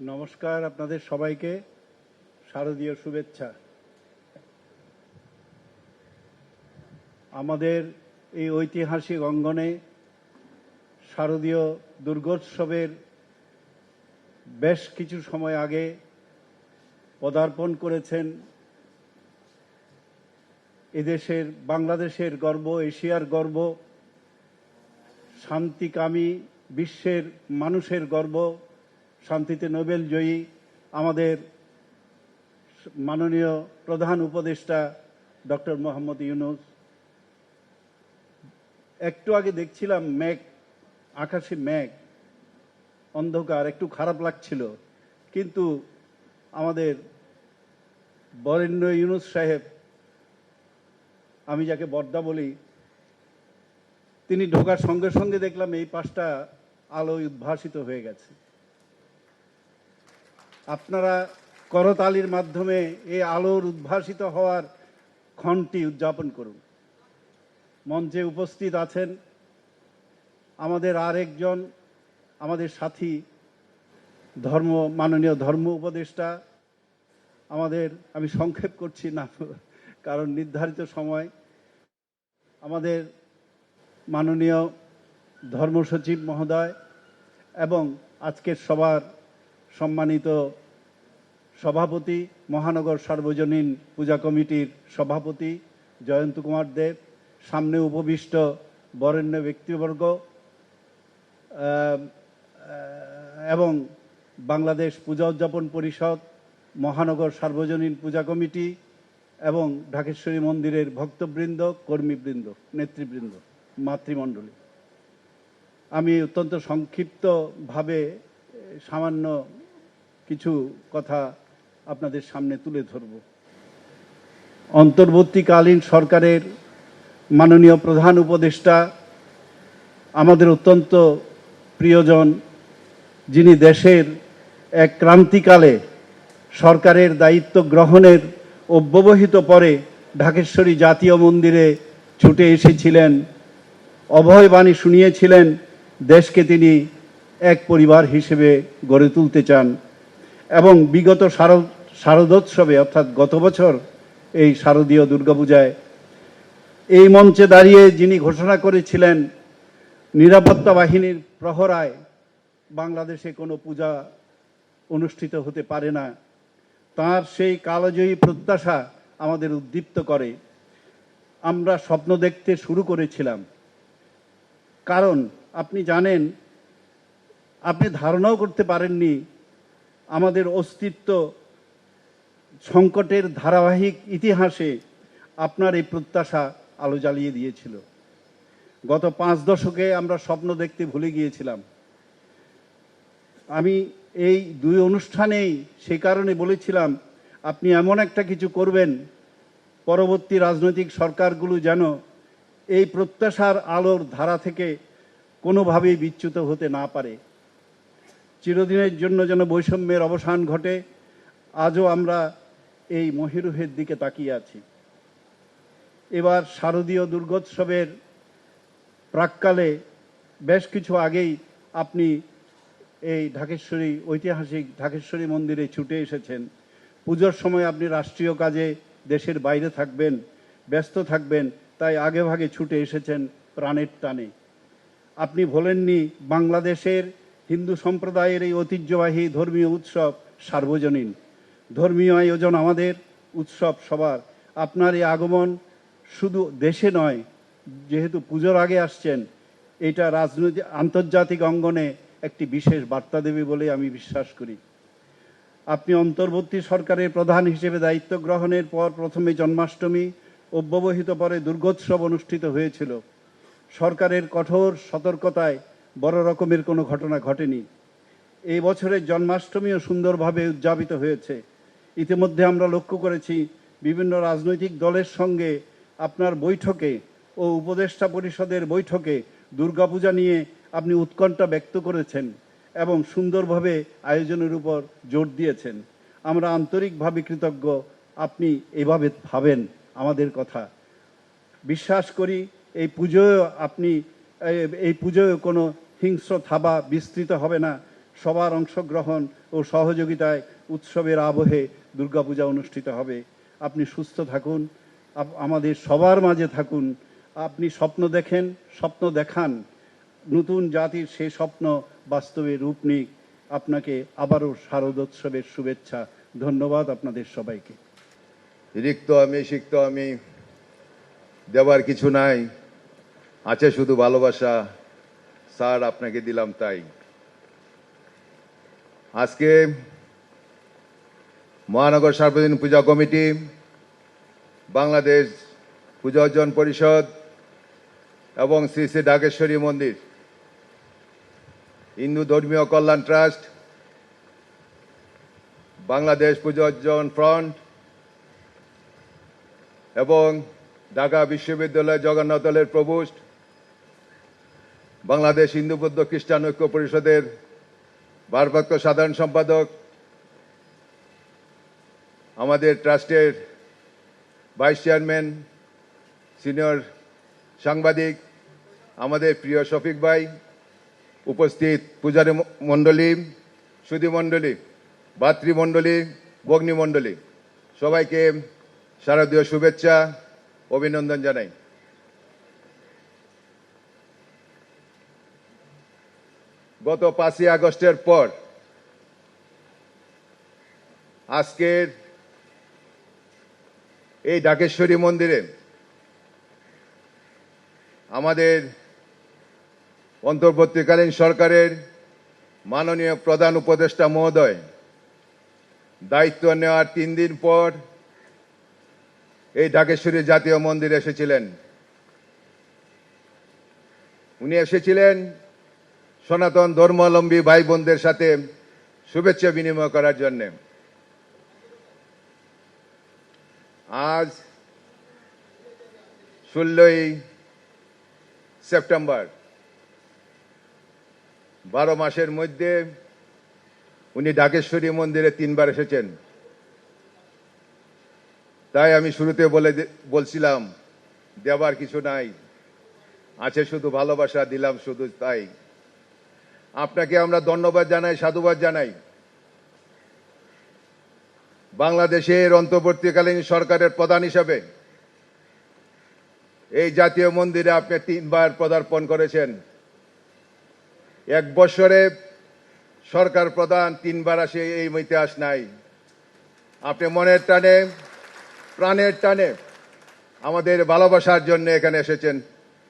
নমস্কার আপনাদের সবাইকে। শারদীয় শুভেচ্ছা। আমাদের এই ঐতিহাসিক অঙ্গনে শারদীয় দুর্গোৎসবের বেশ কিছু সময় আগে পদার্পণ করেছেন এদেশের, বাংলাদেশের গর্ব, এশিয়ার গর্ব, শান্তিকামী বিশ্বের মানুষের গর্ব শান্তিতে নোবেল জয়ী আমাদের মাননীয় প্রধান উপদেষ্টা ডক্টর মোহাম্মদ ইউনুস। একটু আগে দেখছিলাম মেঘ, আকাশে মেঘ, অন্ধকার, একটু খারাপ লাগছিল। কিন্তু আমাদের বরেণ্য ইউনুস সাহেব, আমি যাকে বর্দা বলি, তিনি ঢোকার সঙ্গে সঙ্গে দেখলাম এই পাশটা আলোয় উদ্ভাসিত হয়ে গেছে। আপনারা করতালির মাধ্যমে এই আলোর উদ্ভাসিত হওয়ার ক্ষণটি উদযাপন করুন। মঞ্চে উপস্থিত আছেন আমাদের আরেকজন, আমাদের সাথী, ধর্ম, মাননীয় ধর্ম উপদেষ্টা। আমাদের, আমি সংক্ষেপ করছি না, কারণ নির্ধারিত সময়। আমাদের মাননীয় ধর্মসচিব মহোদয় এবং আজকের সবার সম্মানিত সভাপতি, মহানগর সার্বজনীন পূজা কমিটির সভাপতি জয়ন্ত কুমার দেব, সামনে উপবিষ্ট বরেণ্য ব্যক্তিবর্গ এবং বাংলাদেশ পূজা উদযাপন পরিষদ, মহানগর সার্বজনীন পূজা কমিটি এবং ঢাকেশ্বরী মন্দিরের ভক্তবৃন্দ, কর্মীবৃন্দ, নেতৃবৃন্দ, মাতৃমণ্ডলী। আমি অত্যন্ত সংক্ষিপ্তভাবে সামান্য কিছু কথা আপনাদের সামনে তুলে ধরব। অন্তর্বর্তীকালীন সরকারের মাননীয় প্রধান উপদেষ্টা, আমাদের অত্যন্ত প্রিয়জন, যিনি দেশের এক ক্রান্তিকালে সরকারের দায়িত্ব গ্রহণের অব্যবহিত পরে ঢাকেশ্বরী জাতীয় মন্দিরে ছুটে এসেছিলেন, অভয়বাণী শুনিয়েছিলেন, দেশকে তিনি এক পরিবার হিসেবে গড়ে তুলতে চান। এবং বিগত শারদ শারদোৎসবে, অর্থাৎ গত বছর এই শারদীয় দুর্গাপূজায়, এই মঞ্চে দাঁড়িয়ে যিনি ঘোষণা করেছিলেন নিরাপত্তা বাহিনীর প্রহরায়, বাংলাদেশে কোনো পূজা অনুষ্ঠিত হতে পারে না, তার সেই কালজয়ী প্রত্যাশা আমাদের উদ্দীপ্ত করে। আমরা স্বপ্ন দেখতে শুরু করেছিলাম। কারণ আপনি জানেন, আপনি ধারণাও করতে পারেননি আমাদের অস্তিত্ব সংকটের ধারাবাহিক ইতিহাসে আপনার এই প্রত্যাশা আলো জ্বালিয়ে দিয়েছিল। গত পাঁচ দশকে আমরা স্বপ্ন দেখতে ভুলে গিয়েছিলাম। আমি এই দুই অনুষ্ঠানেই সে কারণে বলেছিলাম, আপনি এমন একটা কিছু করবেন, পরবর্তী রাজনৈতিক সরকারগুলো যেন এই প্রত্যাশার আলোর ধারা থেকে কোনোভাবেই বিচ্যুত হতে না পারে। চিরদিনের জন্য যেন বৈষম্যের অবসান ঘটে, আজও আমরা এই মহিরুহের দিকে তাকিয়ে আছি। এবার শারদীয় দুর্গোৎসবের প্রাককালে বেশ কিছু আগেই আপনি এই ঢাকেশ্বরী, ঐতিহাসিক ঢাকেশ্বরী মন্দিরে ছুটে এসেছেন। পুজোর সময় আপনি রাষ্ট্রীয় কাজে দেশের বাইরে থাকবেন, ব্যস্ত থাকবেন, তাই আগেভাগে ছুটে এসেছেন প্রাণের টানে। আপনি ভোলেননি বাংলাদেশের হিন্দু সম্প্রদায়ের এই ঐতিহ্যবাহী ধর্মীয় উৎসব সার্বজনীন। ধর্মীয় আয়োজন আমাদের উৎসব সবার। আপনার এই আগমন শুধু দেশে নয়, যেহেতু পুজোর আগে আসছেন, এটা রাজনৈতিক, আন্তর্জাতিক অঙ্গনে একটি বিশেষ বার্তা দেবে বলে আমি বিশ্বাস করি। আপনি অন্তর্বর্তী সরকারের প্রধান হিসেবে দায়িত্ব গ্রহণের পর প্রথমে জন্মাষ্টমী, অব্যবহিত পরে দুর্গোৎসব অনুষ্ঠিত হয়েছিল। সরকারের কঠোর সতর্কতায় বড় রকমের কোনো ঘটনা ঘটেনি। এই বছরের জন্মাষ্টমীও সুন্দরভাবে উদযাপিত হয়েছে। ইতিমধ্যে আমরা লক্ষ্য করেছি বিভিন্ন রাজনৈতিক দলের সঙ্গে আপনার বৈঠকে ও উপদেষ্টা পরিষদের বৈঠকে দুর্গাপূজা নিয়ে আপনি উৎকণ্ঠা ব্যক্ত করেছেন এবং সুন্দরভাবে আয়োজনের উপর জোর দিয়েছেন। আমরা আন্তরিকভাবে কৃতজ্ঞ, আপনি এভাবে ভাবেন আমাদের কথা। বিশ্বাস করি, এই পুজোয় আপনি, এই- পুজোয় কোনো হিংস্র থাবা বিস্তৃত হবে না। সবার অংশগ্রহণ ও সহযোগিতায় উৎসবের আবহে দুর্গাপূজা অনুষ্ঠিত হবে। আপনি সুস্থ থাকুন আমাদের সবার মাঝে থাকুন। আপনি স্বপ্ন দেখেন, স্বপ্ন দেখান। নতুন জাতির সেই স্বপ্ন বাস্তবে রূপ নিক। আপনাকে আবারও শারদোৎসবের শুভেচ্ছা। ধন্যবাদ আপনাদের সবাইকে। রিক্ত আমি সিক্ত আমি। দেওয়ার কিছু নাই। আছে শুধু ভালোবাসা। স্যার, আপনাকে দিলাম তাই। আজকে মহানগর সার্বজনীন পূজা কমিটি, বাংলাদেশ পূজা অর্জন পরিষদ এবং শ্রী শ্রী ডাকেশ্বরী মন্দির, হিন্দু ধর্মীয় কল্যাণ ট্রাস্ট, বাংলাদেশ পূজা অর্জন ফ্রন্ট এবং ঢাকা বিশ্ববিদ্যালয় জগন্নাথলের প্রভুষ্ট বাংলাদেশ হিন্দু বৌদ্ধ খ্রিস্টান ঐক্য পরিষদের ভারপ্রাপ্ত সাধারণ সম্পাদক, আমাদের ট্রাস্টের ভাইস চেয়ারম্যান, সিনিয়র সাংবাদিক, আমাদের প্রিয় শফিক ভাই, উপস্থিত পূজারী মণ্ডলী, সুধী মণ্ডলী ভাতৃমণ্ডলী ভগ্নী মণ্ডলী, সবাইকে শারদীয় শুভেচ্ছা, অভিনন্দন জানাই। গত পাঁচই আগস্টের পর আজকের এই ডাকেশ্বরী মন্দিরে আমাদের অন্তর্বর্তীকালীন সরকারের মাননীয় প্রধান উপদেষ্টা মহোদয় দায়িত্ব নেওয়ার তিন দিন পর এই ঢাকেশ্বরী জাতীয় মন্দিরে এসেছিলেন। উনি এসেছিলেন সনাতন ধর্মাবলম্বী ভাই বোনদের সাথে শুভেচ্ছা বিনিময় করার জন্য। আজ ষোলোই সেপ্টেম্বর, বারো মাসের মধ্যে উনি ঢাকেশ্বরী মন্দিরে তিনবার এসেছেন। তাই আমি শুরুতে বলে বলছিলাম দেবার কিছু নাই। আছে শুধু ভালোবাসা, দিলাম শুধু তাই। আপনাকে আমরা ধন্যবাদ জানাই, সাধুবাদ জানাই। বাংলাদেশের অন্তর্বর্তীকালীন সরকারের প্রধান হিসাবে এই জাতীয় মন্দিরে আপনি তিনবার পদার্পণ করেছেন। এক বছরে সরকার প্রধান তিনবার আসে, এই ইতিহাস নাই। আপনি মনের টানে, প্রাণের টানে আমাদের ভালোবাসার জন্য এখানে এসেছেন,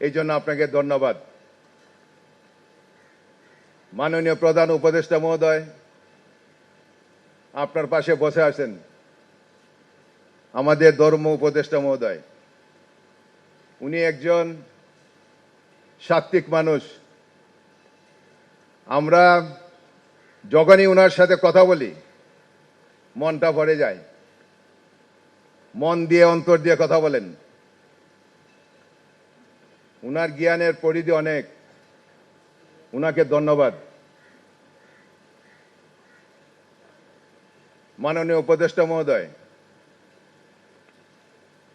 এই জন্য আপনাকে ধন্যবাদ। মাননীয় প্রধান উপদেষ্টা মহোদয়, আপনার পাশে বসে আছেন আমাদের ধর্ম উপদেষ্টা মহোদয়। উনি একজন সাত্বিক মানুষ। আমরা যখনই ওনার সাথে কথা বলি, মনটা ভরে যায়। মন দিয়ে, অন্তর দিয়ে কথা বলেন। উনার জ্ঞানের পরিধি অনেক। উনাকে ধন্যবাদ। মাননীয় উপদেষ্টা মহোদয়,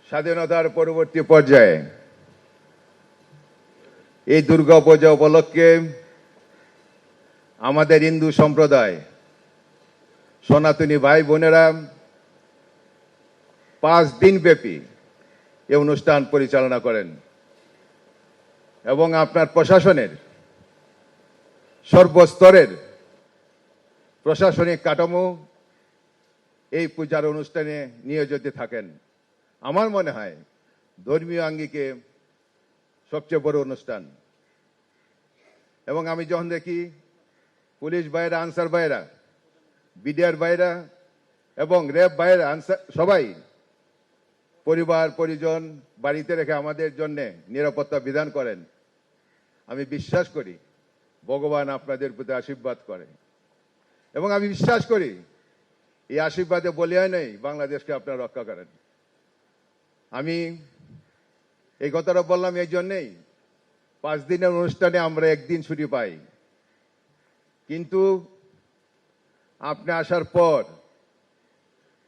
স্বাধীনতার পরবর্তী পর্যায়ে এই দুর্গা পূজা উপলক্ষে আমাদের হিন্দু সম্প্রদায়, সনাতনী ভাই বোনেরা পাঁচ দিন ব্যাপী এই অনুষ্ঠান পরিচালনা করেন এবং আপনার প্রশাসনের সর্বস্তরের প্রশাসনিক কাঠামো এই পূজার অনুষ্ঠানে নিয়োজিত থাকেন। আমার মনে হয় ধর্মীয় আঙ্গিকে সবচেয়ে বড় অনুষ্ঠান। এবং আমি যখন দেখি পুলিশ ভাইরা আনসার ভাইরা বিডিআর ভাইরা এবং র্যাব ভাইরা আনসার সবাই পরিবার, পরিজন বাড়িতে রেখে আমাদের জন্য নিরাপত্তা বিধান করেন। আমি বিশ্বাস করি ভগবান আপনাদের প্রতি আশীর্বাদ করে। এবং আমি বিশ্বাস করি, এই আশীর্বাদে বলিয়া নেই, বাংলাদেশকে আপনারা রক্ষা করেন। আমি এই কথাটা বললাম এই জন্যেই, পাঁচ দিনের অনুষ্ঠানে আমরা একদিন ছুটি পাই। কিন্তু আপনি আসার পর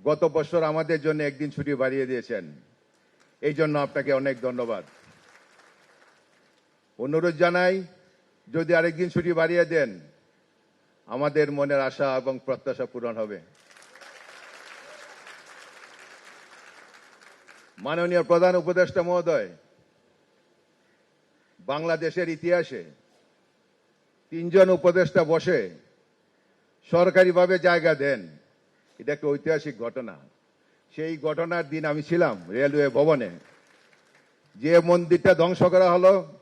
গত বছর আমাদের জন্য একদিন ছুটি বাড়িয়ে দিয়েছেন। এই জন্য আপনাকে অনেক ধন্যবাদ। অনুরোধ জানাই যদি আরেকদিন ছুটি বাড়িয়ে দেন, আমাদের মনের আশা এবং প্রত্যাশা পূরণ হবে। মাননীয় প্রধান উপদেষ্টা মহোদয়, বাংলাদেশের ইতিহাসে তিনজন উপদেষ্টা বসে সরকারিভাবে জায়গা দেন। এটা একটা ঐতিহাসিক ঘটনা। সেই ঘটনার দিন আমি ছিলাম রেলওয়ে ভবনে। যে মন্দিরটা ধ্বংস করা হলো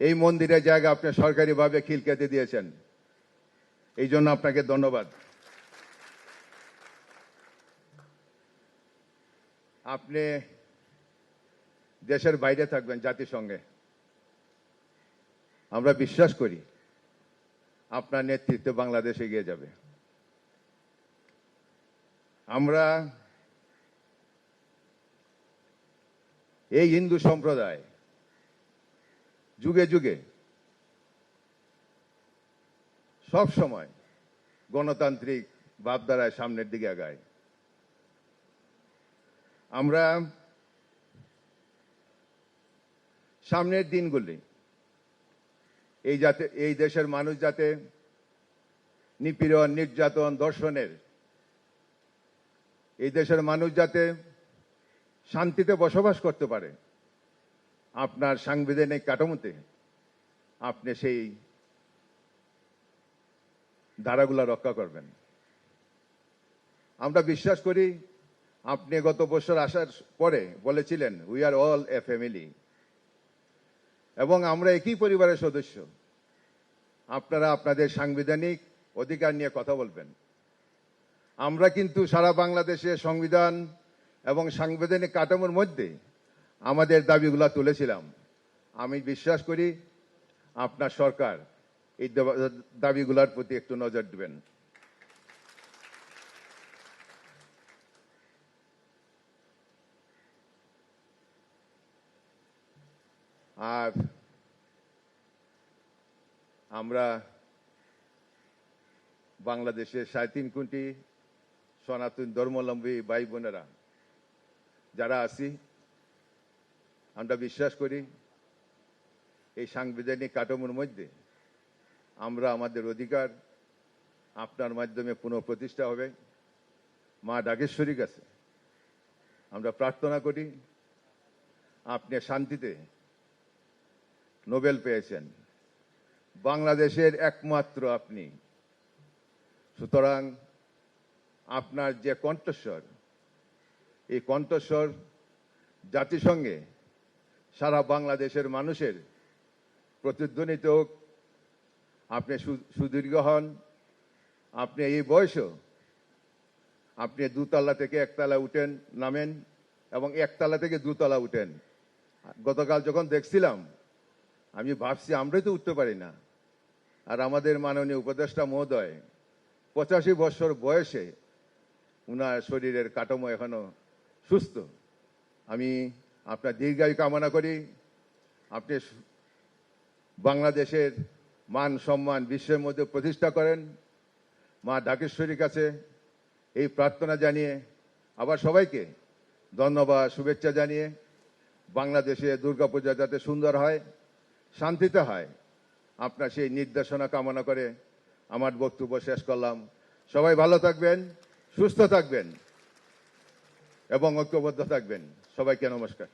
এই মন্দিরের জায়গা আপনি সরকারিভাবে খিল কেটে দিয়েছেন। এই জন্য আপনাকে ধন্যবাদ। আপনি দেশের বাইরে থাকবেন জাতিসংঘে। আমরা বিশ্বাস করি আপনার নেতৃত্বে বাংলাদেশ এগিয়ে যাবে। আমরা এই হিন্দু সম্প্রদায় যুগে যুগে, সব সময় গণতান্ত্রিক ভাবধারায় সামনের দিকে আগায়। আমরা সামনের দিনগুলি, এই যাতে এই দেশের মানুষ যাতে নিপীড়ন, নির্যাতন দর্শনের এই দেশের মানুষ যাতে শান্তিতে বসবাস করতে পারে আপনার সাংবিধানিক কাঠামোতে আপনি সেই ধারাগুলো রক্ষা করবেন। আমরা বিশ্বাস করি আপনি গত বছর আসার পরে বলেছিলেন we are all a family এবং আমরা একই পরিবারের সদস্য। আপনারা আপনাদের সাংবিধানিক অধিকার নিয়ে কথা বলবেন। আমরা কিন্তু সারা বাংলাদেশে সংবিধান এবং সাংবিধানিক কাঠামোর মধ্যে আমাদের দাবিগুলো তুলেছিলাম। আমি বিশ্বাস করি আপনার সরকার এই দাবা- দাবিগুলোর প্রতি একটু নজর দিবেন। আর আমরা বাংলাদেশের সাড়ে তিন কোটি সনাতন ধর্মাবলম্বী ভাই বোনেরা, যারা আছি আমরা বিশ্বাস করি, এই সাংবিধানিক কাঠামোর মধ্যে আমরা আমাদের অধিকার আপনার মাধ্যমে পুনঃপ্রতিষ্ঠা হবে। মা ডাকেশ্বরীর কাছে আমরা প্রার্থনা করি, আপনি শান্তিতে নোবেল পেয়েছেন। বাংলাদেশের একমাত্র আপনি। সুতরাং আপনার যে কণ্ঠস্বর, এই কণ্ঠস্বর জাতিসংঘে সারা বাংলাদেশের মানুষের প্রতিধ্বনিত আপনি সুদীর্ঘ হন, আপনি এই বয়সও আপনি দুতলা থেকে একতলা উঠেন, নামেন এবং একতলা থেকে দুতলা উঠেন। গতকাল যখন দেখছিলাম, আমি ভাবছি, আমরাই তো উঠতে পারি না। আর আমাদের মাননীয় উপদেষ্টা মহোদয় পঁচাশি বছর বয়সে উনার শরীরের কাঠামো এখনও সুস্থ। আমি আপনার দীর্ঘায়ু কামনা করি। আপনি বাংলাদেশের মান সম্মান বিশ্বের মধ্যে প্রতিষ্ঠা করেন। মা ঢাকেশ্বরীর কাছে এই প্রার্থনা জানিয়ে আবার সবাইকে ধন্যবাদ, শুভেচ্ছা জানিয়ে বাংলাদেশে দুর্গাপূজা যাতে সুন্দর হয়, শান্তিতে হয়। আপনার সেই নির্দেশনা কামনা করে আমার বক্তব্য শেষ করলাম। সবাই ভালো থাকবেন, সুস্থ থাকবেন এবং ঐক্যবদ্ধ থাকবেন। সবাইকে নমস্কার।